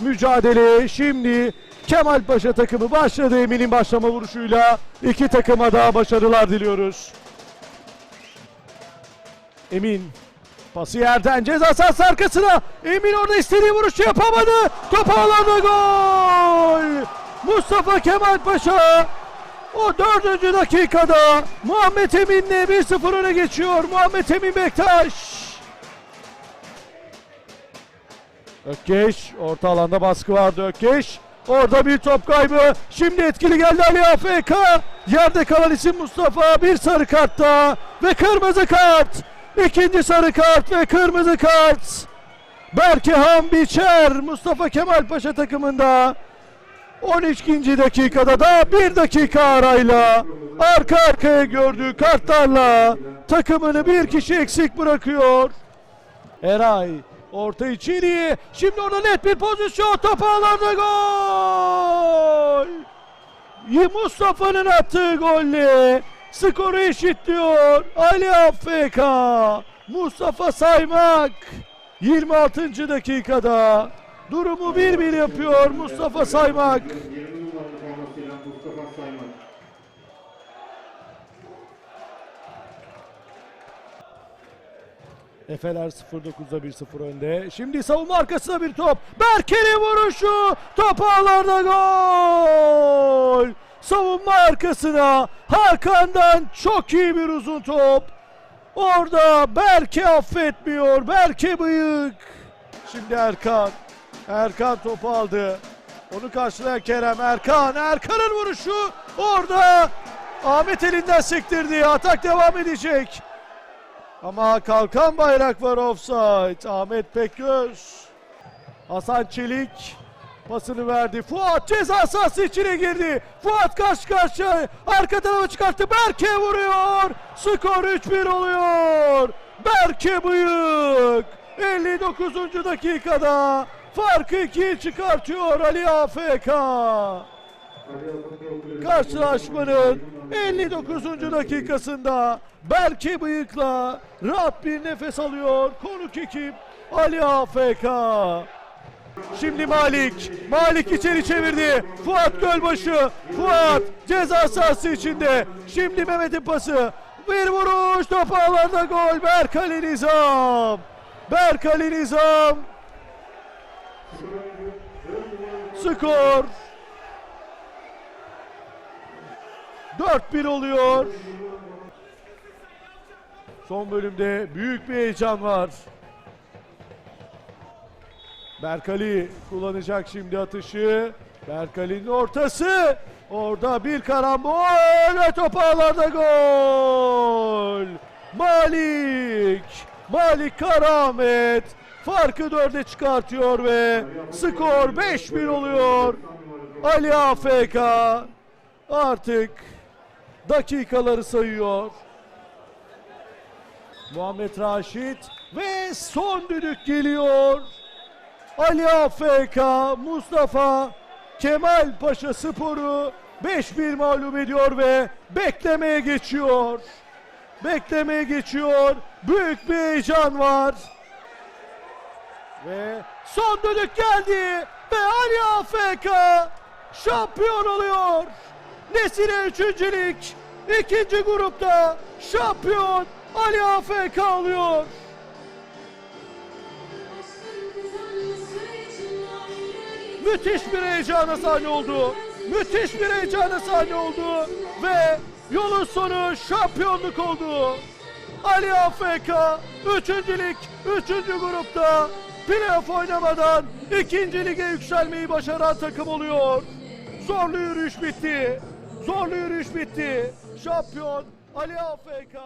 mücadele şimdi Kemal Paşa takımı başladı Emin'in başlama vuruşuyla. İki takıma da başarılar diliyoruz. Emin pası yerden ceza sahası arkasına. Emin orada istediği vuruşu yapamadı. Top ağlarda gol. Mustafa Kemal Paşa o dördüncü dakikada Muhammed Emin'le 1-0 öne geçiyor. Muhammed Emin Bektaş. Ökkeş orta alanda baskı vardı Ökkeş. Orada bir top kaybı. Şimdi etkili geldi Ali AFK. Yerde kalan isim Mustafa. Bir sarı kart daha ve kırmızı kart. İkinci sarı kart ve kırmızı kart. Berkehan Biçer Mustafa Kemal Paşa takımında 12. dakikada da bir dakika arayla arka arkaya gördüğü kartlarla takımını bir kişi eksik bırakıyor. Eray orta içeriye. Şimdi orada net bir pozisyon. Top ağlarda gol. Mustafa'nın attığı golle skoru eşitliyor. Ali Affeka. Mustafa Saymak 26. dakikada durumu 1-1 yapıyor Mustafa Saymak. Efeler 0-9'da 1-0 önde. Şimdi savunma arkasına bir top. Berke'nin vuruşu. Top ağlarda gol. Savunma arkasına Hakan'dan çok iyi bir uzun top. Orada Berke affetmiyor. Berke bıyık. Şimdi Erkan. Erkan topu aldı. Onu karşılayan Kerem Erkan. Erkan'ın vuruşu orada. Ahmet elinden sektirdi. Atak devam edecek. Ama kalkan bayrak var offside. Ahmet Pekgöz. Hasan Çelik pasını verdi. Fuat ceza sahası içine girdi. Fuat karşı karşıya arka tarafa çıkarttı. Berke vuruyor. Skor 3-1 oluyor. Berke Bıyık. 59. dakikada farkı ikiye çıkartıyor Ali AFK. Karşılaşmanın 59. dakikasında Berke Bıyık'la rahat bir nefes alıyor konuk ekip Ali AFK. Şimdi Malik. Malik içeri çevirdi. Fuat Gölbaşı. Fuat ceza sahası içinde. Şimdi Mehmet'in pası. Bir vuruş top ağlarda gol. Berkali Nizam. Berkali Nizam. Skor 4-1 oluyor. Son bölümde büyük bir heyecan var. Berkali kullanacak şimdi atışı. Berkali'nin ortası. Orada bir karambol ve top gol. Malik. Malik Karamet farkı dörde çıkartıyor ve skor 5-1 oluyor. Ali AFK artık dakikaları sayıyor. Muhammed Raşit ve son düdük geliyor. Ali AFK, Mustafa Kemal Paşa Sporu 5-1 mağlup ediyor ve beklemeye geçiyor. Beklemeye geçiyor. Büyük bir heyecan var. Ve son düdük geldi ve Ali AFK şampiyon oluyor. Nesile üçüncülük ikinci grupta şampiyon Ali AFK oluyor. Müthiş bir heyecana sahne oldu. Müthiş bir heyecana sahne oldu. Ve yolun sonu şampiyonluk oldu. Ali AFK üçüncülük, üçüncü grupta playoff oynamadan ikinci lige yükselmeyi başaran takım oluyor. Zorlu yürüyüş bitti. Zorlu yürüyüş bitti. Şampiyon Ali AFK.